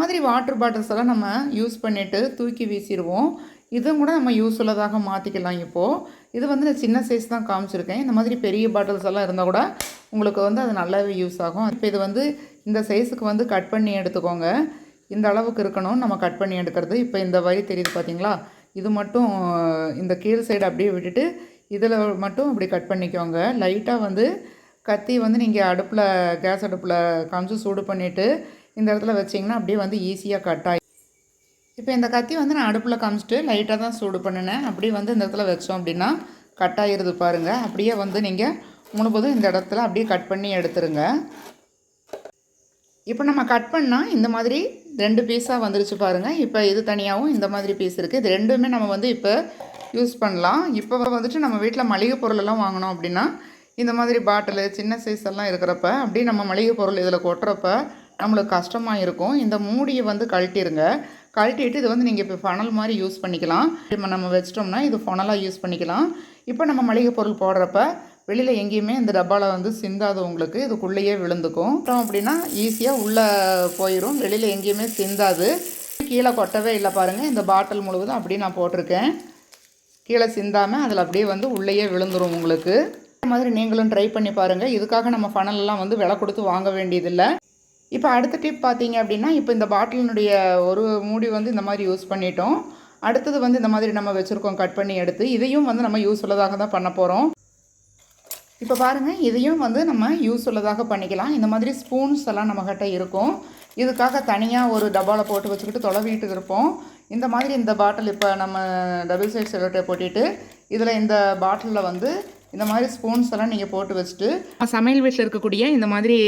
மாதிரி water bottles எல்லாம் நம்ம யூஸ் பண்ணிவிட்டு தூக்கி வீசிடுவோம். இதுவும் கூட நம்ம யூஸ் உள்ளதாக மாற்றிக்கலாம் இப்போது இது வந்து நான் சின்ன சைஸ் தான் காமிச்சிருக்கேன். இந்த மாதிரி பெரிய பாட்டில்ஸ் எல்லாம் இருந்தால் கூட உங்களுக்கு வந்து அது நல்லாவே யூஸ் ஆகும். இப்போ இது வந்து இந்த சைஸுக்கு வந்து கட் பண்ணி எடுத்துக்கோங்க. இந்த அளவுக்கு இருக்கணும். நம்ம கட் பண்ணி எடுக்கிறது. இப்போ இந்த வரி தெரியுது பார்த்தீங்களா இது மட்டும் இந்த கீழ் சைடு அப்படியே விட்டுட்டு இதில் மட்டும் அப்படி கட் பண்ணிக்கோங்க. லைட்டாக வந்து கத்தி வந்து நீங்கள் அடுப்பில் கேஸ் அடுப்பில் காமிச்சு சூடு பண்ணிவிட்டு இந்த இடத்துல வச்சிங்கன்னா அப்படியே வந்து ஈஸியாக கட் ஆகி இப்போ இந்த கத்தி வந்து நான் அடுப்பில் காமிச்சிட்டு லைட்டாக தான் சூடு பண்ணினேன். அப்படியே வந்து இந்த இடத்துல வச்சோம் அப்படின்னா கட் ஆகிருது பாருங்கள் அப்படியே வந்து நீங்கள் முழுவதும் இந்த இடத்துல அப்படியே கட் பண்ணி எடுத்துருங்க. இப்போ நம்ம கட் பண்ணால் இந்த மாதிரி ரெண்டு பீஸாக வந்துருச்சு பாருங்கள் இப்போ இது தனியாகவும் இந்த மாதிரி பீஸ் இருக்குது இது ரெண்டுமே நம்ம வந்து இப்போ யூஸ் பண்ணலாம். இப்போ வந்துட்டு நம்ம வீட்டில் மளிகை பொருளெல்லாம் வாங்கினோம் அப்படின்னா இந்த மாதிரி பாட்டிலு சின்ன சைஸ் எல்லாம் இருக்கிறப்ப அப்படியே நம்ம மளிகை பொருள் இதில் கொட்டுறப்ப நம்மளுக்கு கஷ்டமாக இருக்கும் இந்த மூடியை வந்து கழட்டிடுங்க கழட்டிட்டு இது வந்து நீங்கள் இப்போ ஃபனல் மாதிரி யூஸ் பண்ணிக்கலாம். இப்போ நம்ம வச்சிட்டோம்னா இது ஃபனலாக யூஸ் பண்ணிக்கலாம். இப்போ நம்ம மளிகை பொருள் போடுறப்ப வெளியில் எங்கேயுமே இந்த டப்பாவில் வந்து சிந்தாது உங்களுக்கு. இதுக்குள்ளேயே விழுந்துக்கும். அப்புறம் அப்படின்னா ஈஸியாக உள்ளே போயிடும் வெளியில் எங்கேயுமே சிந்தாது. கீழே கொட்டவே இல்லை பாருங்கள் இந்த பாட்டில் முழுவதும் அப்படியே நான் போட்டிருக்கேன். கீழே சிந்தாமல் அதில் அப்படியே வந்து உள்ளேயே விழுந்துடும் உங்களுக்கு. இந்த மாதிரி நீங்களும் ட்ரை பண்ணி பாருங்கள் இதுக்காக நம்ம ஃபனல்லாம் வந்து விலை கொடுத்து வாங்க வேண்டியதில்லை. இப்போ அடுத்த டிப் பார்த்தீங்க அப்படின்னா இப்போ இந்த பாட்டிலினுடைய ஒரு மூடி வந்து இந்த மாதிரி யூஸ் பண்ணிட்டோம். அடுத்தது வந்து இந்த மாதிரி நம்ம வச்சுருக்கோம் கட் பண்ணி எடுத்து. இதையும் வந்து நம்ம யூஸ் உள்ளதாக தான் பண்ண போகிறோம் இப்போ பாருங்கள் இதையும் வந்து நம்ம யூஸ் உள்ளதாக பண்ணிக்கலாம். இந்த மாதிரி ஸ்பூன்ஸ் எல்லாம் நம்மக்கிட்ட இருக்கும். இதுக்காக தனியாக ஒரு டப்பாவில் போட்டு வச்சுக்கிட்டு தொலைவிட்டு இருப்போம். இந்த மாதிரி இந்த பாட்டில் இப்போ நம்ம டபுள் சைட் செலோட்டை போட்டுட்டு இதில் இந்த பாட்டிலில் வந்து இந்த மாதிரி ஸ்பூன்ஸ் எல்லாம் நீங்கள் போட்டு வச்சுட்டு சமையல் வீட்டில் இருக்கக்கூடிய இந்த மாதிரி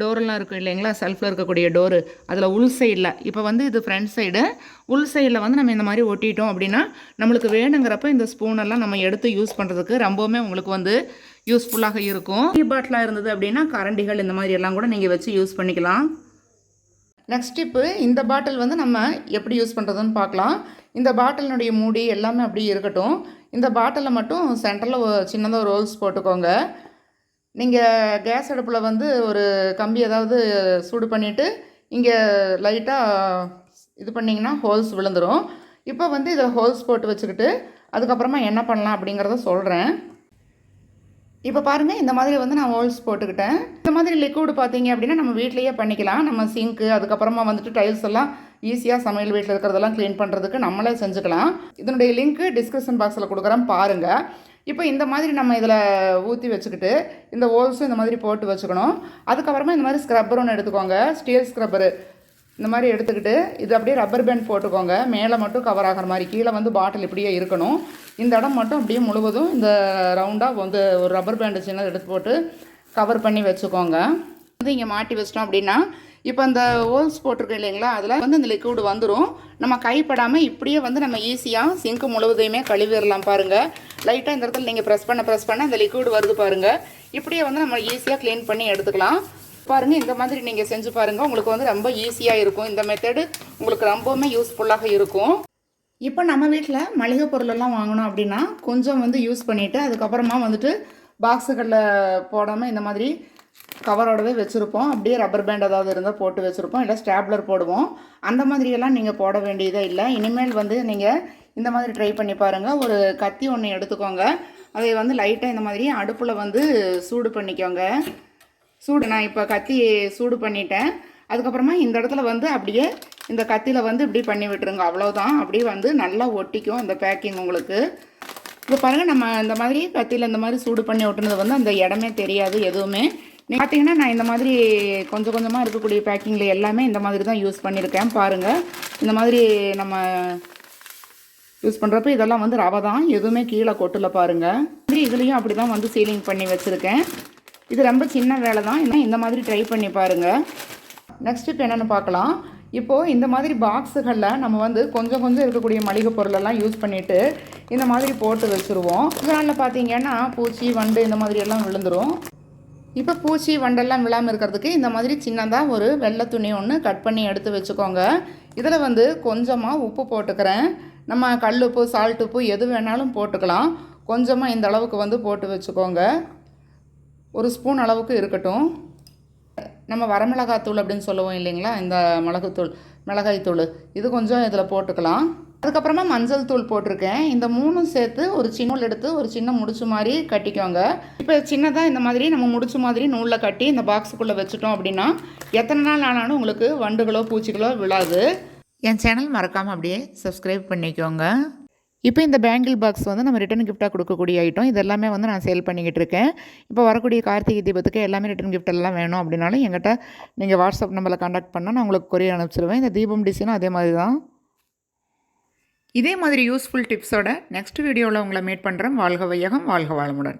டோரெல்லாம் இருக்கும் இல்லைங்களா செல்ஃபில் இருக்கக்கூடிய டோரு அதில் உள் சைடில் இப்போ வந்து இது ஃப்ரண்ட் சைடு உள் சைடில் வந்து நம்ம இந்த மாதிரி ஒட்டிட்டோம் அப்படின்னா நம்மளுக்கு வேணுங்கிறப்ப இந்த ஸ்பூனெல்லாம் நம்ம எடுத்து யூஸ் பண்ணுறதுக்கு ரொம்பவுமே உங்களுக்கு வந்து யூஸ்ஃபுல்லாக இருக்கும். டீ பாட்டிலாக இருந்தது அப்படின்னா கரண்டிகள் இந்த மாதிரி எல்லாம் கூட நீங்கள் வச்சு யூஸ் பண்ணிக்கலாம். நெக்ஸ்ட் டிப்பு இந்த பாட்டில் வந்து நம்ம எப்படி யூஸ் பண்ணுறதுன்னு பார்க்கலாம். இந்த பாட்டிலினுடைய மூடி எல்லாமே அப்படியே இருக்கட்டும். இந்த பாட்டிலில் மட்டும் சென்டரில் சின்னதாக ஒரு ரோல்ஸ் போட்டுக்கோங்க. நீங்கள் கேஸ் அடுப்பில் வந்து ஒரு கம்பி ஏதாவது சூடு பண்ணிவிட்டு இங்கே லைட்டாக இது பண்ணிங்கன்னா ஹோல்ஸ் விழுந்துடும் இப்போ வந்து இதை ஹோல்ஸ் போட்டு வச்சுக்கிட்டு அதுக்கப்புறமா என்ன பண்ணலாம் அப்படிங்கிறத சொல்கிறேன் இப்போ பாருங்கள் இந்த மாதிரி வந்து நான் ஹோல்ஸ் போட்டுக்கிட்டேன். இந்த மாதிரி லிக்விட் பார்த்தீங்க அப்படின்னா நம்ம வீட்லேயே பண்ணிக்கலாம். நம்ம சிங்க்கு அதுக்கப்புறமா வந்துட்டு டைல்ஸ் எல்லாம் ஈஸியாக சமையல் வீட்டில் இருக்கிறதெல்லாம் க்ளீன் பண்ணுறதுக்கு நம்மளே செஞ்சுக்கலாம். இதனுடைய லிங்க்கு டிஸ்கிரிப்ஷன் பாக்ஸில் கொடுக்குறேன் பாருங்கள் இப்போ இந்த மாதிரி நம்ம இதில் ஊற்றி வச்சுக்கிட்டு இந்த ஹோல்ஸும் இந்த மாதிரி போட்டு வச்சுக்கணும். அதுக்கப்புறமா இந்த மாதிரி ஸ்க்ரப்பர் ஒன்று எடுத்துக்கோங்க. ஸ்டீல் ஸ்க்ரப்பரு இந்த மாதிரி எடுத்துக்கிட்டு இது அப்படியே ரப்பர் பேண்ட் போட்டுக்கோங்க. மேலே மட்டும் கவர் ஆகிற மாதிரி கீழே வந்து பாட்டில் இப்படியே இருக்கணும். இந்த இடம் மட்டும் அப்படியே முழுவதும் இந்த ரவுண்டாக வந்து ஒரு ரப்பர் பேண்டு சின்னது எடுத்து போட்டு கவர் பண்ணி வச்சுக்கோங்க. வந்து இங்கே மாட்டி வச்சிட்டோம் அப்படின்னா இப்போ அந்த ஹோல்ஸ் போட்டிருக்கு இல்லைங்களா? அதில் வந்து அந்த லிக்விட் வந்துடும் நம்ம கைப்படாமல் இப்படியே வந்து நம்ம ஈஸியாக சிங்க்கு முழுவதையுமே கழுவிடலாம் பாருங்கள் லைட்டாக இந்த இடத்துல நீங்கள் ப்ரெஸ் பண்ண ப்ரெஸ் பண்ண இந்த லிக்விட் வருது பாருங்கள் இப்படியே வந்து நம்ம ஈஸியாக க்ளீன் பண்ணி எடுத்துக்கலாம். பாருங்கள் இந்த மாதிரி நீங்கள் செஞ்சு பாருங்கள் உங்களுக்கு வந்து ரொம்ப ஈஸியாக இருக்கும். இந்த மெத்தடு உங்களுக்கு ரொம்பவுமே யூஸ்ஃபுல்லாக இருக்கும். இப்போ நம்ம வீட்டில் மளிகை பொருளெல்லாம் வாங்கணும் அப்படின்னா கொஞ்சம் வந்து யூஸ் பண்ணிவிட்டு அதுக்கப்புறமா வந்துட்டு பாக்ஸுகளில் போடாமல் இந்த மாதிரி கவரோடவே வச்சுருப்போம். அப்படியே ரப்பர் பேண்ட் ஏதாவது இருந்தால் போட்டு வச்சுருப்போம். இல்லை ஸ்டாப்லர் போடுவோம். அந்த மாதிரியெல்லாம் நீங்கள் போட வேண்டியதே இல்லை. இனிமேல் வந்து நீங்கள் இந்த மாதிரி ட்ரை பண்ணி பாருங்கள் ஒரு கத்தி ஒன்று எடுத்துக்கோங்க. அதை வந்து லைட்டாக இந்த மாதிரி அடுப்பில் வந்து சூடு பண்ணிக்கோங்க. சூடு நான் இப்போ கத்தி சூடு பண்ணிட்டேன். அதுக்கப்புறமா இந்த இடத்துல வந்து அப்படியே இந்த கத்தியில் வந்து இப்படி பண்ணி விட்டுருங்க. அவ்வளோதான் அப்படியே வந்து நல்லா ஒட்டிக்கும் இந்த பேக்கிங் உங்களுக்கு. இப்போ பாருங்கள் நம்ம இந்த மாதிரி கத்தியில் இந்த மாதிரி சூடு பண்ணி ஒட்டுனது வந்து அந்த இடமே தெரியாது எதுவுமே. நீ பார்த்தீங்கன்னா நான் இந்த மாதிரி கொஞ்சம் கொஞ்சமாக இருக்கக்கூடிய பேக்கிங்கில் எல்லாமே இந்த மாதிரி தான் யூஸ் பண்ணியிருக்கேன் பாருங்கள் இந்த மாதிரி நம்ம யூஸ் பண்ணுறப்ப இதெல்லாம் வந்து ரவை தான். எதுவுமே கீழே கொட்டில் பாருங்கள் மாதிரி இதுலேயும் அப்படி தான் வந்து சீலிங் பண்ணி வச்சுருக்கேன். இது ரொம்ப சின்ன வேலை தான். இன்னும் இந்த மாதிரி ட்ரை பண்ணி பாருங்கள் நெக்ஸ்ட் இப்போ என்னென்னு பார்க்கலாம். இப்போது இந்த மாதிரி பாக்ஸுகளில் நம்ம வந்து கொஞ்சம் கொஞ்சம் இருக்கக்கூடிய மளிகை பொருளெல்லாம் யூஸ் பண்ணிவிட்டு இந்த மாதிரி போட்டு வச்சுருவோம். இதனால் பார்த்தீங்கன்னா பூச்சி வண்டு இந்த மாதிரி எல்லாம் விழுந்துரும். இப்போ பூச்சி வண்டெல்லாம் விழாமல் இருக்கிறதுக்கு இந்த மாதிரி சின்னதாக ஒரு வெள்ளை துணி ஒன்று கட் பண்ணி எடுத்து வச்சுக்கோங்க. இதில் வந்து கொஞ்சமாக உப்பு போட்டுக்கிறேன். நம்ம கல் உப்பு சால்ட் உப்பு எது வேணாலும் போட்டுக்கலாம். கொஞ்சமாக இந்த அளவுக்கு வந்து போட்டு வச்சுக்கோங்க. ஒரு ஸ்பூன் அளவுக்கு இருக்கட்டும். நம்ம வரமிளகாத்தூள் அப்படின்னு சொல்லுவோம் இல்லைங்களா? இந்த மிளகுத்தூள் மிளகாய்த்தூள் இது கொஞ்சம் இதில் போட்டுக்கலாம். அதுக்கப்புறமா மஞ்சள் தூள் போட்டிருக்கேன். இந்த மூணும் சேர்த்து ஒரு சின்ன எடுத்து ஒரு சின்ன முடிச்சு மாதிரி கட்டிக்கோங்க. இப்போ சின்னதாக இந்த மாதிரி நம்ம முடிச்சு மாதிரி நூலில் கட்டி இந்த பாக்ஸுக்குள்ளே வச்சுட்டோம் அப்படின்னா எத்தனை நாள் ஆனாலும் உங்களுக்கு வண்டுகளோ பூச்சிகளோ விழாது. என் சேனல் மறக்காமல் அப்படியே சப்ஸ்கிரைப் பண்ணிக்கோங்க. இப்போ இந்த பேங்கிள் பாக்ஸ் வந்து நம்ம ரிட்டன் கிஃப்ட்டாக கொடுக்கக்கூடிய ஐட்டம் இது எல்லாமே வந்து நான் சேல் பண்ணிக்கிட்டு இருக்கேன். இப்போ வரக்கூடிய கார்த்திகை தீபத்துக்கு எல்லாமே ரிட்டன் கிஃப்ட் எல்லாம் வேணும் அப்படின்னாலும் எங்கிட்ட நீங்கள் வாட்ஸ்அப் நம்பரில் காண்டாக்ட் பண்ணால் நான் உங்களுக்கு கொரியர் அனுப்பிச்சிடுவேன் இந்த தீபம் டிசைனும் அதே மாதிரி தான். இதே மாதிரி யூஸ்ஃபுல் டிப்ஸோட நெக்ஸ்ட் வீடியோவில் உங்களை மீட் பண்ணுறேன் வாழ்க வையகம் வாழ்க வாழமுடன்